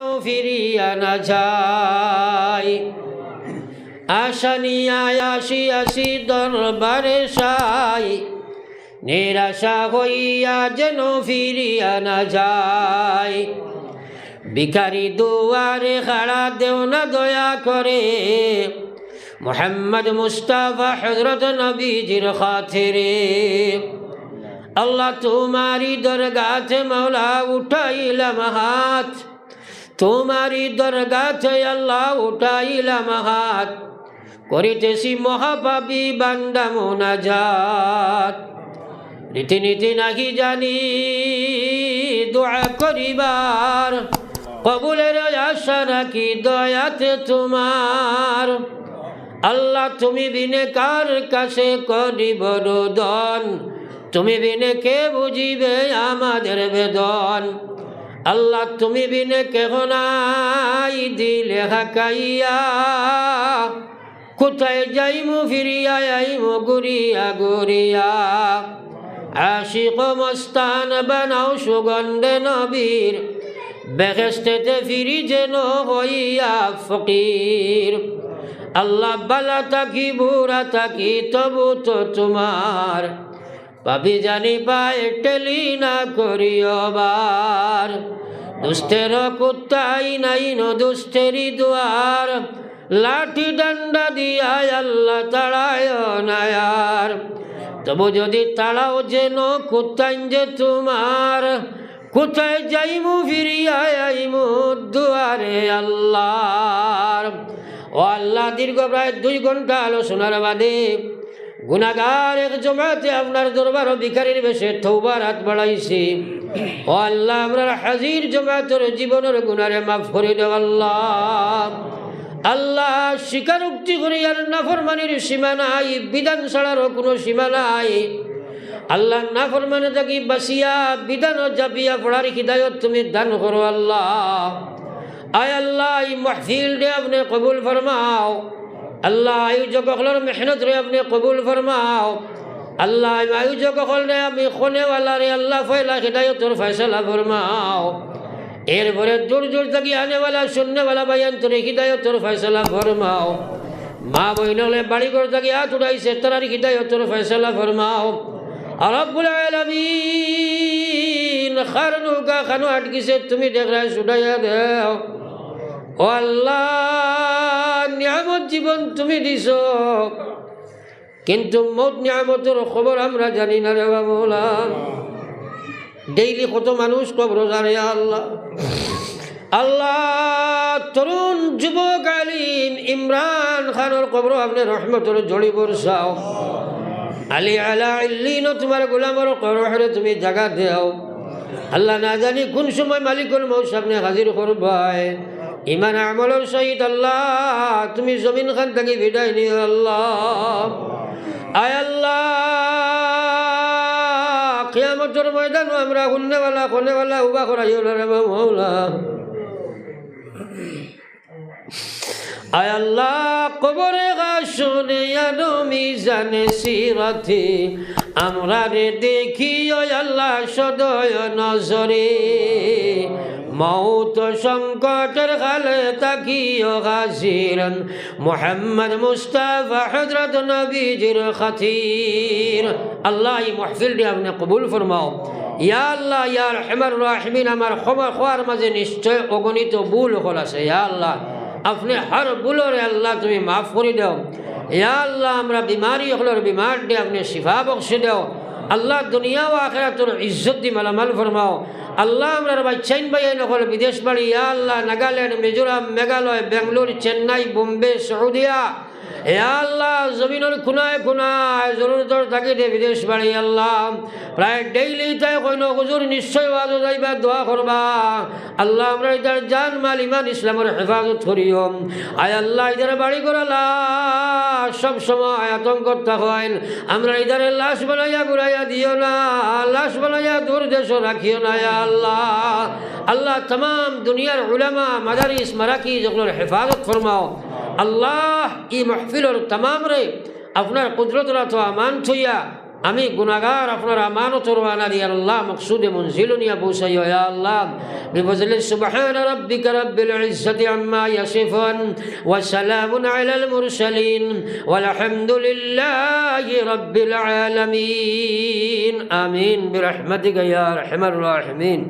ফিরিয়া না যায় আশা নিয়ায় আসি আসি দরবারে সাই। নিরাশা হইয়া যেন ফিরিয়া না যায় ভিখারি দুয়ারে খাড়া দেও না দয়া করে। মোহাম্মদ মুস্তাফা হজরত নবীজির খাতিরে। আল্লাহ তোমারি দরগাতে মৌলা উঠাইলাম হাত। তোমারি দরগাতে আল্লাহ উঠাইলাম হাত করিতেছি মহাপাপী বান্দা মোনাজাত রীতিনীতি নাকি জানি, দোয়া করিবার। কবুলের আশা রাখি দয়াতে তোমার। আল্লাহ তুমি বিনে কার কাছে করিব রোদন? তুমি বিনে কে বুঝিবে আমাদের বেদন? আল্লাহ তুমি বিনে কেহ নাই, দিলে হাকাইয়া। কোথায় যাইমু ফিরিয়া, আইমু গুরিয়া গুরিয়া আশিক মস্তান বানাও সুগন্ধে নবীর বেহেস্তেতে ফিরি যেন হইয়া ফকির। আল্লাহ বালা থাকি, বুড়া থাকি, তবু তো তোমার পাবি জানি পায় টেলি না করিওবার দুষ্টের কুত্তাই নাই ন দুষ্টেরি দুয়ার। লাঠি ডান্ডা দিয়া আল্লাহ তাড়ায় নায়ার তবু যদি তাড়াও যেন কুত্তাইন যে তোমার। কোথায় যাইমু ফিরিয়া আইমু দুয়ারে আল্লাহ ও আল্লাহ দীর্ঘ প্রায় দুই ঘণ্টা আলোচনার বাদে গুনাগার এক জমাতে আপনার দরবার ভিখারির বেশে থৌবার হাত বাড়াইছি। ও আল্লাহ আপনার হাজির জমাতের জীবনের গুনারে মাফ করে দেও আল্লাহ। আল্লাহ, স্বীকারোক্তি করি, আর নাফরমানির সীমা নাই, বিধান ছাড়ারও কোনো সীমা নাই। আল্লাহ, নাফরমানে থাকি বাসিয়া বিধান জাপিয়া পড়ার হৃদায়ত তুমি দান করো আল্লাহ। আয় আল্লাহ, এই মাহফিল রে আপনি কবুল ফরমাও। আল্লাহ আয়োজক হলের মেহনত রে আপনি কবুল ফরমাও। আল্লাহ আয়োজক হল রে আমি খোনেওয়ালা রে আল্লাহ ফয়লা হৃদায়তর ফয়সলা ফরমাও। এরপরে দূর দূর থাকি আনেওয়ালা, শূন্যওয়ালা বাইয়ান তোর হৃদায়তর ফয়সলা ফরমাও। মা বইন হলে বাড়ি ঘর থাকি হাত উড়াইছে তার হৃদায়তর ফয়সলা ফরমাও। খানো আটকিছে, তুমি দেও। ও আল্লাহ জীবন তুমি দিছ। কিন্তু মত নিয়ামতের খবর আমরা জানি না রে বাবুলা। ডেইলি কত মানুষ কবর জানে আল্লাহ। আল্লাহ তরুণ যুবক আলিম ইমরান খানের কবর আপনি রহমতর জড়ি বরসাও আলি আলা ইল্লিন, তোমার গোলামর করহরে তুমি জাগা দেও। আল্লাহ না জানি কোন সময় মালিকুল মৌ সামনে হাজির করবাই ইমান আমলের সহিত আল্লাহ, তুমি জমিন খান থাকি বিদায় নিও আল্লাহ। আয় আল্লাহ কিয়ামতের ময়দান আমরা শুননেওয়ালা কোনেওয়ালা উবা করাইও রে মৌলা আয় আল্লাহ, কবরে গাছনে মিজানে সিরাতে, আমরা রে দেখি আল্লাহ সদয় নজরে। মৌত সংকটের কালে তাকিও গাজিরন মোহাম্মদ মুস্তাফা হজরত নবীজির খাতির। আল্লাহ মহফিলটি আপনি কবুল ফরমাও। ইয়া আল্লাহ, ইয়া রহমান রাহমিন, আমার খবর খোয়ার মাঝে নিশ্চয় অগণিত ভুল হল আছে। ইয়া আল্লাহ, আপনি হর ভুলরে আল্লাহ তুমি মাফ করে দাও। ইয়া আল্লাহ, আমরা বিমারি হলোর বিমার আপনি শিফা বক্সে দাও। আল্লাহ দুনিয়া ও আখেরা তোর ইজ্জত দি মালামাল ফরমাও। আল্লাহ আমরা বাচ্চাইন ভাই নকল বিদেশ বাড়ি। ইয়া আল্লাহ, নাগাল্যান্ড, মিজোরাম, মেঘালয় বেঙ্গলোর চেন্নাই, বোম্বে, সৌদিয়া। হে আল্লাহ, জমিনের খুনায় খুনায় জরুরতর থাকি দে বিদেশ বাড়ি আল্লাহ। প্রায় ডেইলি তাই কইন, হুজুর, নিশ্চয় ওয়াজ যাইবা, দোয়া করবা। আল্লাহ, আমরা ইদার জান মাল ইমান ইসলামের হেফাজত করিও। আয় আল্লাহ ইদার বাড়ি করালা সব সময় আতঙ্ক থাকেন আমরা ইদারে লাশ বানাইয়া ঘুরাইয়া দিও না, লাশ বানাইয়া দূর দেশ রাখিও না আল্লাহ। আল্লাহ, তমাম দুনিয়ার উলামা, মাদারিস মারাকি যেগুলোর হেফাজত ফরমাও। আল্লাহ, ই মাহফিলর তামামরে আপনার কুদরতরা তো আমান থইয়া আমি গুণাগার আপনার আমানত রোয়ানা দিয়া আল্লাহ মকসুদে মঞ্জিলনিয়া পৌঁছাই ইয়া আল্লাহ। বিফজলে সুবহান রাব্বিকা রাব্বিল ইজ্জতি আম্মা ইয়াসিফুন ওয়া সালামুন আলাল মুরসালিন ওয়াল হামদুলিল্লাহি রাব্বিল আলামিন। আমিন, বিরহমাতিকা ইয়া আরহামার রাহিমিন।